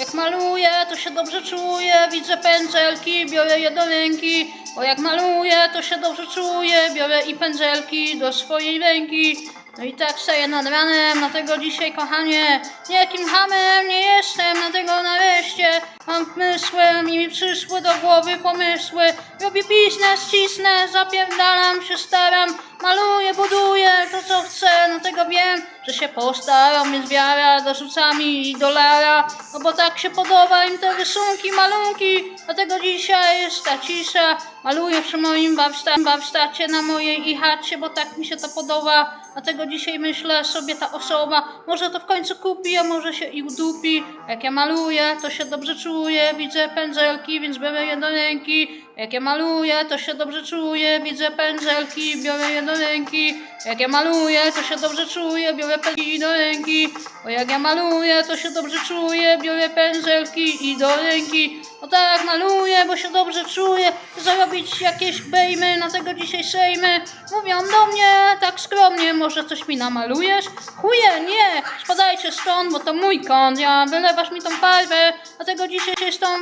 jak maluję, to się dobrze czuję, widzę pędzelki, biorę je do ręki, bo jak maluję, to się dobrze czuję, biorę i pędzelki do swojej ręki. No i tak staję nad ranem, dlatego dzisiaj kochanie, niejakim hamem nie jestem, dlatego nareszcie? Mam pomysły i mi przyszły do głowy pomysły. Robię biznes, cisnę, zapierdalam się, staram, maluję, buduję to co chcę, dlatego wiem, że się postaram, więc wiara dorzuca mi dolara, no bo tak się podoba im te rysunki, malunki, dlatego dzisiaj jest ta cisza, maluję przy moim warsztacie, warsztacie na mojej i chacie, bo tak mi się to podoba, dlatego dzisiaj myślę sobie ta osoba, może to w końcu kupi, a może się i udupi, jak ja maluję, to się dobrze czuję, widzę pędzelki, więc biorę je do ręki, jak ja maluję, to się dobrze czuję, widzę pędzelki, biorę je do ręki. Jak ja maluję, to się dobrze czuję, biorę pędzelki do ręki. Bo jak ja maluję, to się dobrze czuję, biorę pędzelki i do ręki. No tak, maluję, bo się dobrze czuję. Zarobić jakieś bejmy, na tego dzisiaj sejmy. Mówią do mnie tak skromnie, może coś mi namalujesz? Chuje, nie, spadajcie stąd, bo to mój kąt. Ja wylewasz mi tą farbę, dlatego dzisiaj jest tą.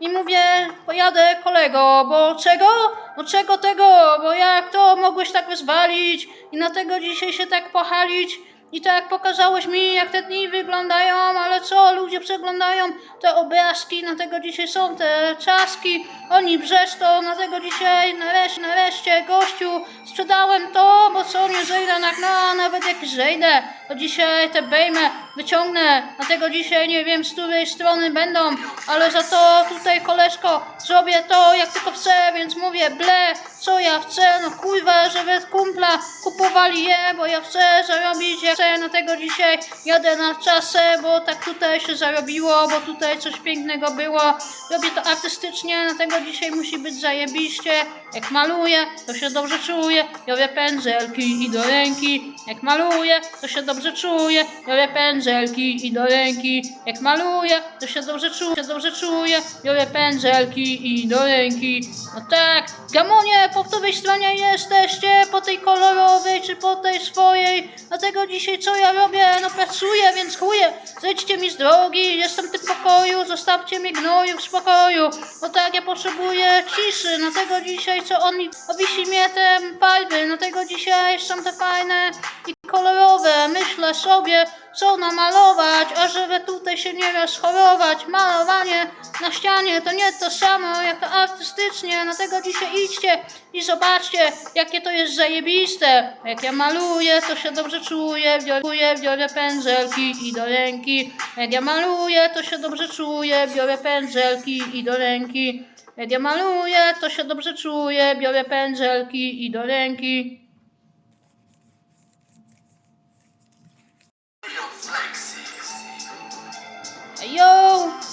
I mówię, pojadę kolego, bo czego? No czego tego? Bo jak to mogłeś tak wyzwalić i na tego dzisiaj się tak pochalić? I tak pokazałeś mi, jak te dni wyglądają, ale co, ludzie przeglądają te obrazki, na tego dzisiaj są te czaski, oni brzeszczą, na tego dzisiaj nareszcie, nareszcie, gościu, sprzedałem to, bo co, nie zejdę na dno, nawet jak zejdę, to dzisiaj te bejmę wyciągnę, dlatego dzisiaj nie wiem, z której strony będą, ale za to tutaj, koleżko, zrobię to, jak tylko chcę, więc mówię, ble, co ja chcę, no kurwa, żeby kumpla kupowali je, bo ja chcę zarobić, ja chcę na tego dzisiaj, jadę na czasę, bo tak tutaj się zarobiło, bo tutaj coś pięknego było, robię to artystycznie, dlatego dzisiaj musi być zajebiście, jak maluję, to się dobrze czuję, biorę pędzelki i do ręki, jak maluję, to się dobrze czuję, biorę pędzelki i do ręki, jak maluję, to się dobrze czuję, dobrze czuję, biorę pędzelki i do ręki, no tak, gamonie, po której stronie jesteście, po tej kolorowej czy po tej swojej, dlatego dzisiaj co ja robię, no pracuję, więc chuję, zejdźcie mi z drogi, jestem w tym pokoju, zostawcie mnie gnoju w spokoju, bo tak ja potrzebuję ciszy, dlatego dzisiaj co on mi, obisi mnie te farby, dlatego dzisiaj są te fajne i kolorowe, myślę sobie, co namalować, a żeby tutaj się nie rozchorować, malowanie na ścianie to nie to samo jak to artystycznie, dlatego dzisiaj idźcie i zobaczcie, jakie to jest zajebiste. Jak ja maluję, to się dobrze czuję, biorę, biorę pędzelki i do ręki. Jak ja maluję, to się dobrze czuję, biorę pędzelki i do ręki. Jak ja maluję, to się dobrze czuję, biorę pędzelki i do ręki.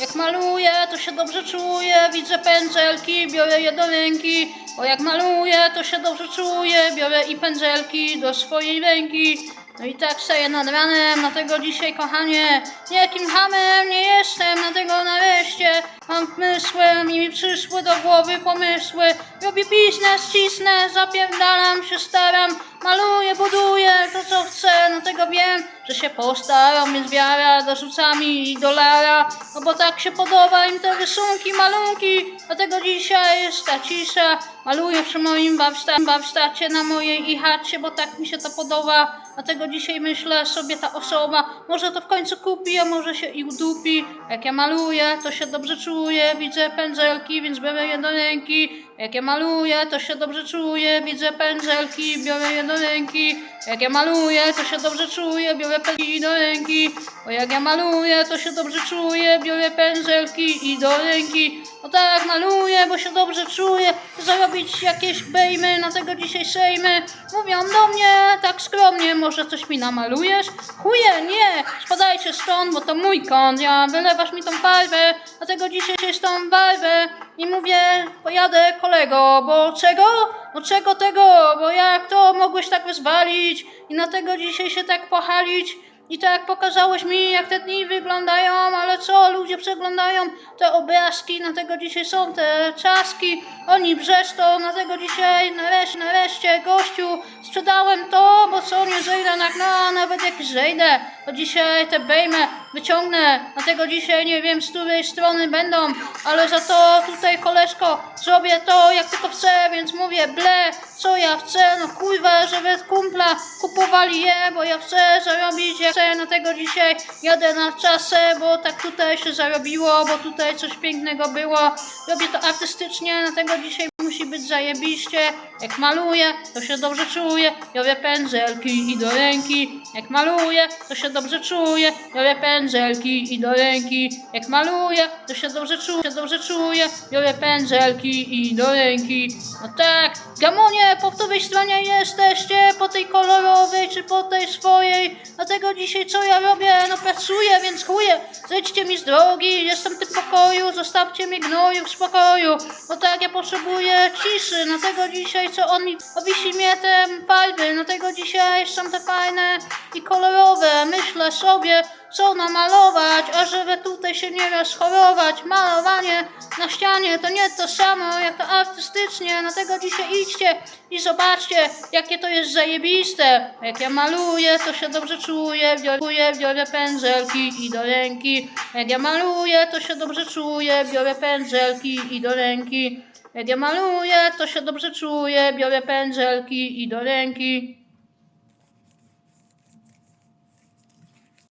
Jak maluję, to się dobrze czuję, widzę pędzelki, biorę je do ręki, bo jak maluję, to się dobrze czuję, biorę i pędzelki do swojej ręki. No i tak staję nad ranem, dlatego dzisiaj kochanie, niejakim hamem nie jestem, dlatego nareszcie mam pomysły i mi przyszły do głowy pomysły. Robię biznes, cisnę, zapierdalam się, staram, maluję, buduję to co chcę, dlatego wiem, że się postaram, więc wiara dorzuca mi dolara, no bo tak się podoba im te rysunki, malunki, dlatego dzisiaj jest ta cisza, maluję przy moim warsztacie na mojej i chacie, bo tak mi się to podoba, dlatego dzisiaj myślę sobie ta osoba, może to w końcu kupi, a może się i udupi, jak ja maluję, to się dobrze czuję, widzę pędzelki, więc biorę je do ręki, jak ja maluję, to się dobrze czuję, widzę pędzelki, biorę je do ręki. Jak ja maluję, to się dobrze czuję, biorę pędzelki do ręki. Bo jak ja maluję, to się dobrze czuję, biorę pędzelki i do ręki. No tak, maluję, bo się dobrze czuję. Zarobić jakieś bejmy, na tego dzisiaj sejmy. Mówią do mnie tak skromnie, może coś mi namalujesz? Chuje, nie, spadajcie stąd, bo to mój kąt. Ja wylewasz mi tą farbę, dlatego dzisiaj jest tą barbę. I mówię, pojadę kolego, bo czego? No czego tego? Bo jak to mogłeś tak wyzwalić i na tego dzisiaj się tak pochalić? I tak pokazałeś mi, jak te dni wyglądają, ale co, ludzie przeglądają te obrazki, na tego dzisiaj są te czaski, oni brzeszczą, na tego dzisiaj nareszcie, nareszcie, gościu, sprzedałem to, bo co, nie zejdę na dno, nawet jak zejdę, to dzisiaj te bejmę wyciągnę. Dlatego dzisiaj nie wiem z której strony będą, ale za to tutaj koleżko zrobię to jak tylko chcę, więc mówię ble, co ja chcę, no kurwa, żeby kumpla kupowali je, bo ja chcę zarobić, ja chcę, dlatego dzisiaj jadę na czasę, bo tak tutaj się zarobiło, bo tutaj coś pięknego było. Robię to artystycznie, dlatego dzisiaj musi być zajebiście. Jak maluję, to się dobrze czuję. Biorę pędzelki i do ręki. Jak maluję, to się dobrze czuję. Biorę pędzelki i do ręki. Jak maluję, to się dobrze czuję, dobrze czuję. Biorę pędzelki i do ręki. No tak, gamonie, po której stronie jesteście? Po tej kolorowej czy po tej swojej? Dlatego dzisiaj co ja robię? No pracuję, więc chuje. Zejdźcie mi z drogi, jestem w tym pokoju, zostawcie mnie gnoju w spokoju. No tak, ja potrzebuję ciszy, dlatego dzisiaj co on mi obisi mnie te farby, dlatego dzisiaj są te fajne i kolorowe. Myślę sobie, co namalować, a żeby tutaj się nie rozchorować. Malowanie na ścianie to nie to samo jak to artystycznie, dlatego dzisiaj idźcie i zobaczcie, jakie to jest zajebiste. Jak ja maluję, to się dobrze czuję, biorę, biorę pędzelki i do ręki. Jak ja maluję, to się dobrze czuję, biorę pędzelki i do ręki. Jak ja maluję, to się dobrze czuję, biorę pędzelki i do ręki.